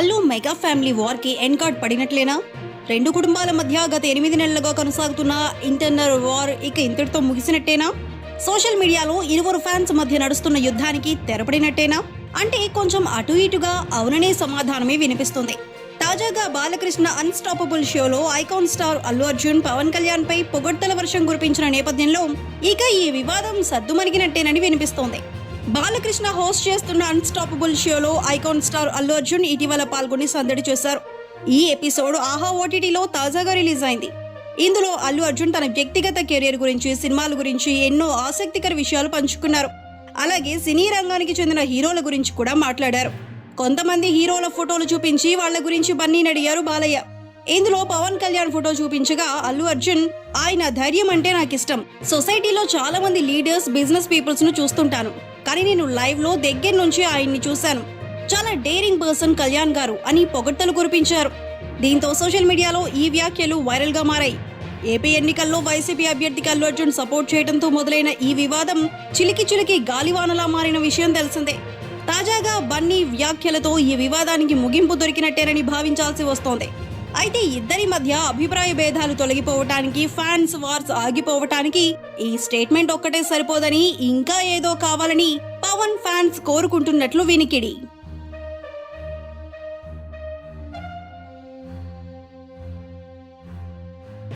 Allu mega family వార్కి పడినట్లేనా? రెండు కుటుంబాల మధ్య గత ఎనిమిది నెలలుగా కొనసాగుతున్న ఇంటర్నల్ వార్ ఇక ఇంతటితో ముగిసినట్టేనా? సోషల్ మీడియాలో ఇరువురు ఫ్యాన్స్ మధ్య నడుస్తున్న యుద్ధానికి తెరపడినట్టేనా? అంటే కొంచెం అటు ఇటుగా అవుననే సమాధానమే వినిపిస్తుంది. తాజాగా బాలకృష్ణ అన్స్టాపబుల్ షోలో ఐకాన్ స్టార్ అల్లు అర్జున్ పవన్ కళ్యాణ్ పై పొగడ్తల వర్షం కురిపించిన నేపథ్యంలో ఇక ఈ వివాదం సద్దుమణిగినట్టేనని వినిపిస్తోంది. బాలకృష్ణ హోస్ట్ చేస్తున్న అన్స్టాపబుల్ షోలో ఐకాన్ స్టార్ అల్లు అర్జున్ ఇటీవల పాల్గొని సందడి చేశారు. ఈ ఎపిసోడ్ ఆహా ఓటీటీలో తాజాగా రిలీజ్ అయింది. ఇందులో అల్లు అర్జున్ తన వ్యక్తిగత కెరీర్ గురించి సినిమాల గురించి ఎన్నో ఆసక్తికర విషయాలు పంచుకున్నారు. అలాగే సినీ రంగానికి చెందిన హీరోల గురించి కూడా మాట్లాడారు. కొంతమంది హీరోల ఫోటోలు చూపించి వాళ్ళ గురించి బన్నీని అడిగారు బాలయ్య. ఇందులో పవన్ కళ్యాణ్ ఫోటో చూపించగా అల్లు అర్జున్ ఆయన ధైర్యం అంటే నాకు ఇష్టం సొసైటీలో చాలా మంది లీడర్స్ బిజినెస్ పీపుల్స్ను చూస్తుంటాను. కానీ నేను లైవ్లో దగ్గర నుంచి ఆయన్ని చూశాను. చాలా డేరింగ్ పర్సన్ కళ్యాణ్ గారు అని పొగడ్తలు కురిపించారు. దీంతో సోషల్ మీడియాలో ఈ వ్యాఖ్యలు వైరల్గా మారాయి. ఏపీ ఎన్నికల్లో వైసీపీ అభ్యర్థికి అల్లు అర్జున్ సపోర్ట్ చేయడంతో మొదలైన ఈ వివాదం చిలికి చిలికి గాలివానలా మారిన విషయం తెలిసిందే. తాజాగా బన్నీ వ్యాఖ్యలతో ఈ వివాదానికి ముగింపు దొరికినట్టేనని భావించాల్సి వస్తోంది. అయితే ఇద్దరి మధ్య అభిప్రాయ భేదాలు తొలగిపోవటానికి ఫ్యాన్స్ వార్స్ ఆగిపోవటానికి ఈ స్టేట్మెంట్ ఒక్కటే సరిపోదని ఇంకా ఏదో కావాలని పవన్ ఫ్యాన్స్ కోరుకుంటున్నట్లు వినికిడి.